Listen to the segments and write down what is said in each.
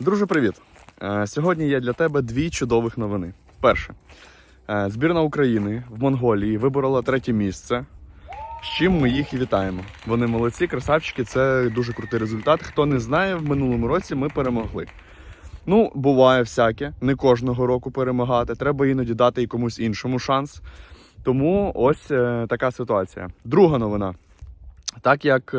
Друже, привіт! Е, Сьогодні є для тебе дві чудових новини. Перше, Е, збірна України в Монголії виборола третє місце. З чим ми їх і вітаємо. Вони молодці, красавчики, це дуже крутий результат. Хто не знає, в минулому році ми перемогли. Ну, буває всяке, не кожного року перемагати. Треба іноді дати і комусь іншому шанс. Тому ось е, така ситуація. Друга новина. Так як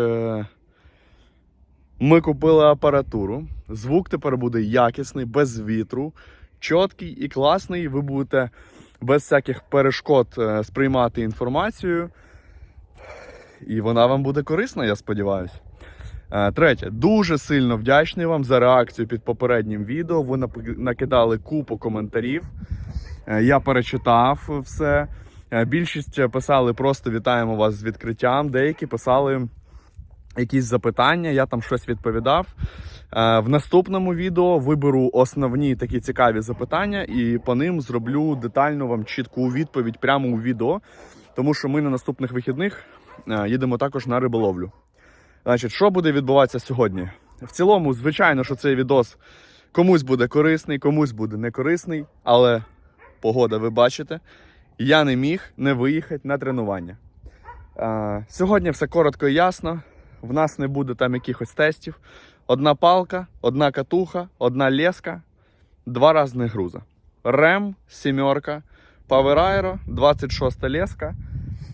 ми купили апаратуру, звук тепер буде якісний, без вітру, чіткий і класний. Ви будете без всяких перешкод е, сприймати інформацію. І вона вам буде корисна, я сподіваюся. Е, Третє, дуже сильно вдячний вам за реакцію під попереднім відео. Ви накидали купу коментарів. Е, Я перечитав все. Більшість писали просто вітаємо вас з відкриттям. Деякі писали якісь запитання, я там щось відповідав. Е, В наступному відео виберу основні такі цікаві запитання і по ним зроблю детальну вам чітку відповідь прямо у відео, тому що ми на наступних вихідних е, їдемо також на риболовлю. Значить, що буде відбуватися сьогодні? В цілому, звичайно, що цей відос комусь буде корисний, комусь буде не корисний, але погода, ви бачите, я не міг не виїхати на тренування. Е, Сьогодні все коротко і ясно. В нас не буде там якихось тестів. Одна палка, одна катуха, одна леска, два різних груза. Рем, сімерка, Power Aero, 26 леска,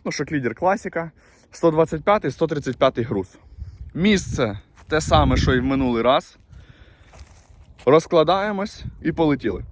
ну, шоклідер класика, 125 і 135 груз. Місце те саме, що і в минулий раз. Розкладаємось і полетіли.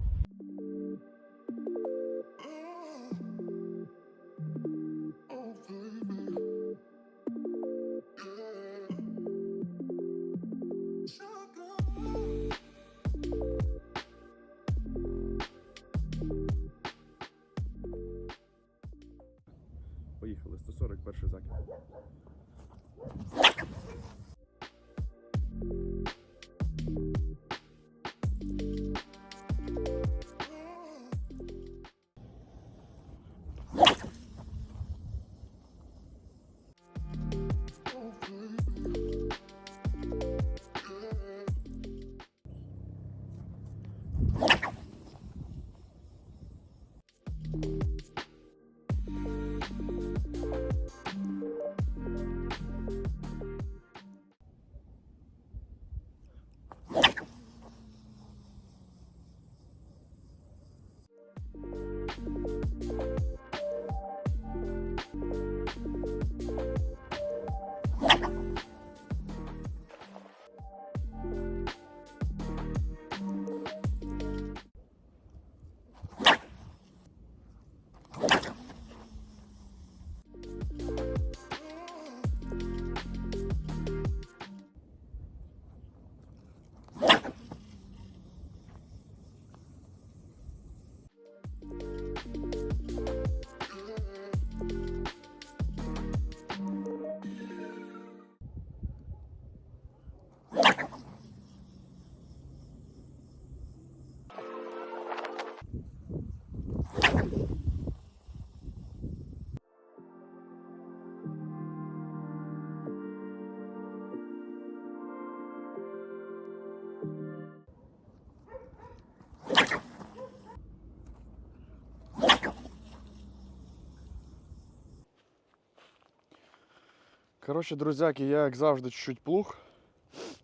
Коротше, друзяки, я як завжди чуть-чуть плуг.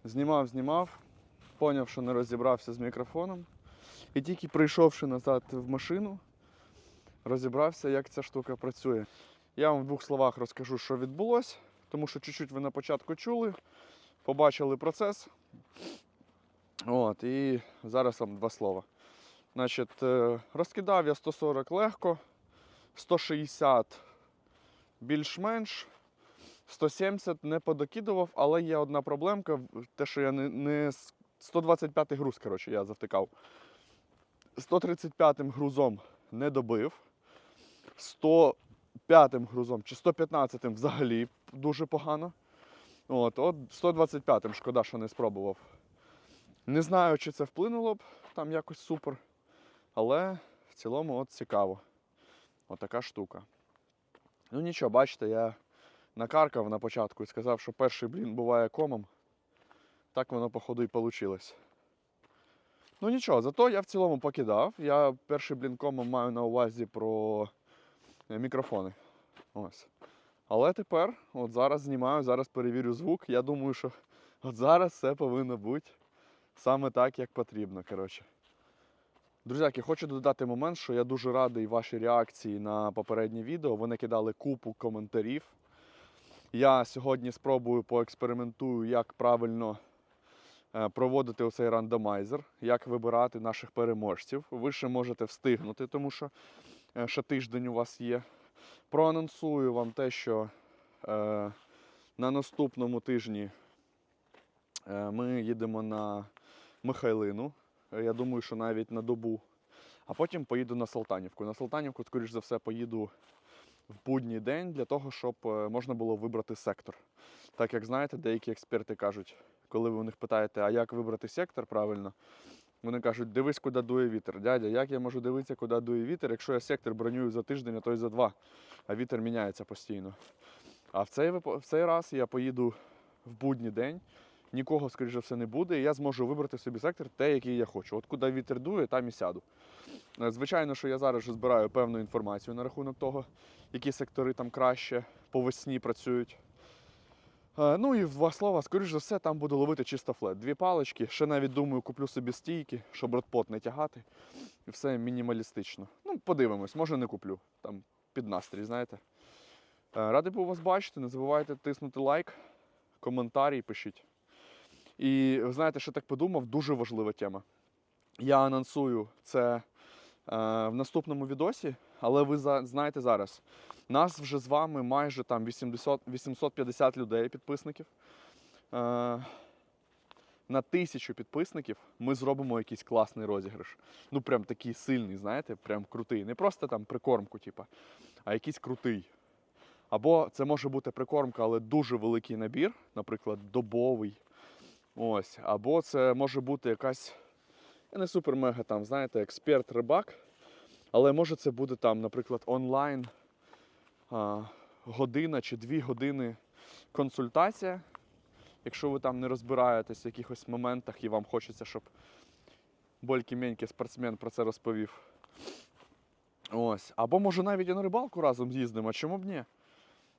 Знімав, знімав, поняв, що не розібрався з мікрофоном. І тільки прийшовши назад в машину, розібрався, як ця штука працює. Я вам в двох словах розкажу, що відбулося, тому що чуть-чуть ви на початку чули, побачили процес. От, і зараз вам два слова. Значить, е, розкидав я 140 легко, 160 більш-менш. 170 не подокидував, але є одна проблемка. Те, що я не, не 125 груз, коротше, я завтикав. 135 грузом не добив. 105 грузом чи 115 взагалі дуже погано. От, от 125 шкода, що не спробував. Не знаю, чи це вплинуло б там якось супер. Але в цілому от цікаво. Отака штука. Ну нічого, бачите, я накаркав на початку і сказав, що перший блін буває комом. Так воно, походу, і вийшло. Ну нічого, зато я в цілому покидав. Я перший блінком маю на увазі про е, мікрофони. Ось. Але тепер, от зараз знімаю, зараз перевірю звук. Я думаю, що от зараз все повинно бути саме так, як потрібно. Коротше. Друзяки, хочу додати момент, що я дуже радий вашій реакції на попереднє відео. Ви накидали купу коментарів. Я сьогодні спробую поекспериментую, як правильно е, проводити оцей рандомайзер, як вибирати наших переможців. Ви ще можете встигнути, тому що е, ще тиждень у вас є. Проанонсую вам те, що е, на наступному тижні е, ми їдемо на Михайлину. Я думаю, що навіть на добу. А потім поїду на Салтанівку. На Салтанівку, скоріш за все, поїду в будній день для того, щоб е, можна було вибрати сектор. Так як знаєте, деякі експерти кажуть, коли ви у них питаєте, а як вибрати сектор правильно, вони кажуть, дивись, куди дує вітер. Дядя, як я можу дивитися, куди дує вітер, якщо я сектор бронюю за тиждень, а то й за два, а вітер міняється постійно. А в цей, в цей раз я поїду в будній день, нікого, скоріш за все, не буде, і я зможу вибрати собі сектор, те, який я хочу. От куди вітер дує, там і сяду. Е, Звичайно, що я зараз збираю певну інформацію на рахунок того, які сектори там краще по весні працюють. Е, Ну і в два слова, скоріш за все, там буду ловити чисто флет. Дві палички. Ще навіть думаю, куплю собі стійки, щоб ротпот не тягати. І все мінімалістично. Ну, подивимось, може не куплю. Там під настрій, знаєте. Е, Радий був вас бачити. Не забувайте тиснути лайк, коментарі пишіть. І ви знаєте, що так подумав, дуже важлива тема. Я анонсую це е, в наступному відосі, але ви знаєте зараз, нас вже з вами майже там 80, 850 людей, підписників. Е, на тисячу підписників ми зробимо якийсь класний розіграш. Ну, прям такий сильний, знаєте, прям крутий. Не просто там прикормку, типа, а якийсь крутий. Або це може бути прикормка, але дуже великий набір, наприклад, добовий. Ось. Або це може бути якась, я не супер-мега там, знаєте, експерт-рибак. Але може це буде там, наприклад, онлайн а, година чи дві години консультація. Якщо ви там не розбираєтесь в якихось моментах і вам хочеться, щоб більки-меньки спортсмен про це розповів. Ось. Або може навіть і на рибалку разом з'їздимо, чому б ні?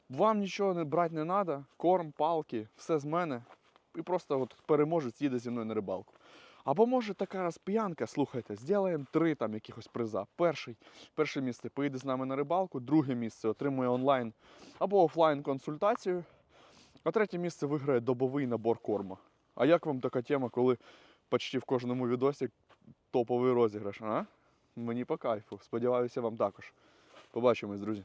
Вам нічого не брати не треба, корм, палки, все з мене. І просто от переможець їде зі мною на рибалку. Або може така розп'янка, слухайте, зробимо три там якихось приза. Перший, перше місце поїде з нами на рибалку, друге місце отримує онлайн або офлайн консультацію, а третє місце виграє добовий набор корму. А як вам така тема, коли почти в кожному відосі топовий розіграш? А? Мені по кайфу. Сподіваюся, вам також. Побачимось, друзі.